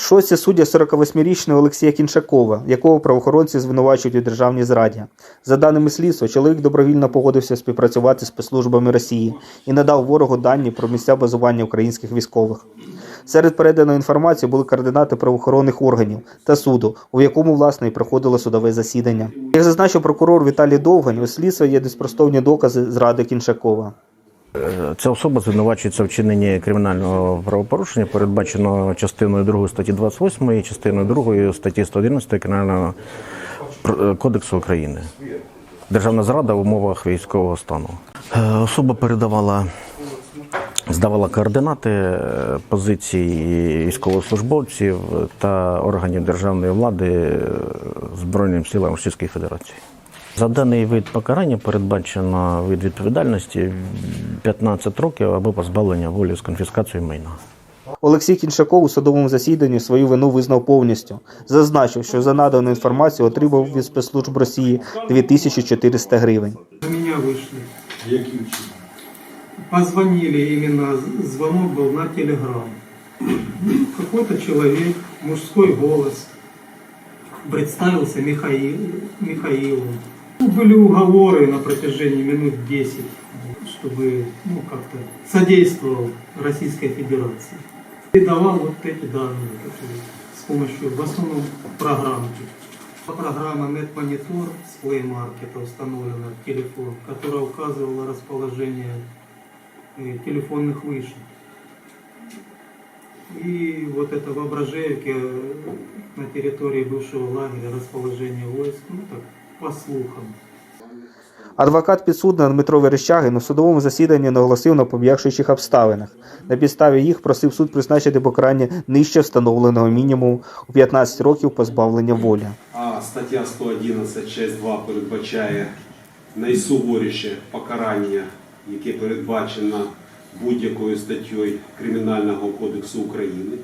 В суддя 48-річного Олексія Кіншакова, якого правоохоронці звинувачують у державній зраді. За даними слідства, чоловік добровільно погодився співпрацювати з спецслужбами Росії і надав ворогу дані про місця базування українських військових. Серед переданої інформації були координати правоохоронних органів та суду, у якому власне і проходило судове засідання. Як зазначив прокурор Віталій Довгань, у слідства є неспростовні докази зради Кіншакова. Ця особа звинувачується в вчиненні кримінального правопорушення, передбаченого частиною 2 статті 28 і частиною 2 статті 111 Кримінального кодексу України. Державна зрада в умовах військового стану. Е, Особа передавала, здавала координати е, позицій військовослужбовців та органів державної влади е, Збройним силам Російської Федерації. За даний вид покарання передбачено від відповідальності 15 років або позбавлення волі з конфіскацією майна. Олексій Кіншаков у судовому засіданні свою вину визнав повністю. Зазначив, що за надану інформацію отримав від спецслужб Росії 2400 гривень. На меня вышли. Яким чином? Позвонили, именно звонок был на телеграм. Какой-то человек, мужской голос, представился Михаил, Михаилом. Были уговоры на протяжении минут 10, чтобы ну, как-то содействовал Российской Федерации. И давал вот эти данные которые с помощью, в основном, программки. Программа NetMonitor с Play Market установлена в телефон, которая указывала расположение э, телефонных вышек. И вот это в Ображеевке э, на территории бывшего лагеря расположение войск, ну так, по. Адвокат підсудного Дмитро Верещагин у судовому засіданні наголосив на пом'якшуючих обставинах. На підставі їх просив суд призначити покарання нижче встановленого мінімуму у 15 років позбавлення волі. А стаття 111, часть 2 передбачає найсуворіше покарання, яке передбачено будь-якою статтею Кримінального кодексу України.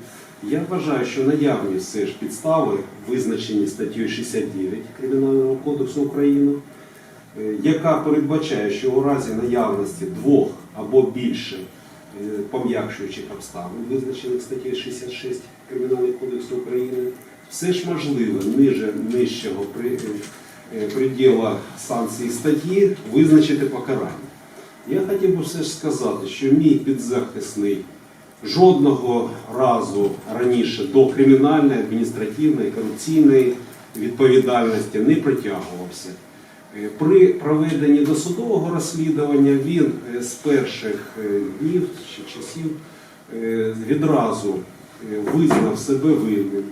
Я вважаю, що наявні все ж підстави, визначені статтею 69 Кримінального кодексу України, е, яка передбачає, що у разі наявності двох або більше е, пом'якшуючих обставин, визначених статтею 66 Кримінального кодексу України, все ж можливо ниже нижчого е, приділа санкції статті визначити покарання. Я хотів би все ж сказати, що мій підзахисний жодного разу раніше до кримінальної, адміністративної, корупційної відповідальності не притягувався. Е, При проведенні досудового розслідування він е, з перших е, днів чи часів відразу визнав себе винним.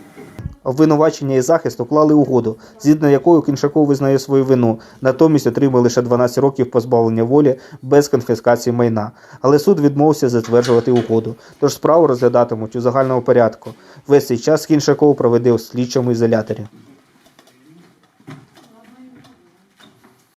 Обвинувачення і захист уклали угоду, згідно якою Кіншаков визнає свою вину, натомість отримав лише 12 років позбавлення волі без конфіскації майна. Але суд відмовився затверджувати угоду, тож справу розглядатимуть у загальному порядку. Весь цей час Кіншаков проведе у слідчому ізоляторі.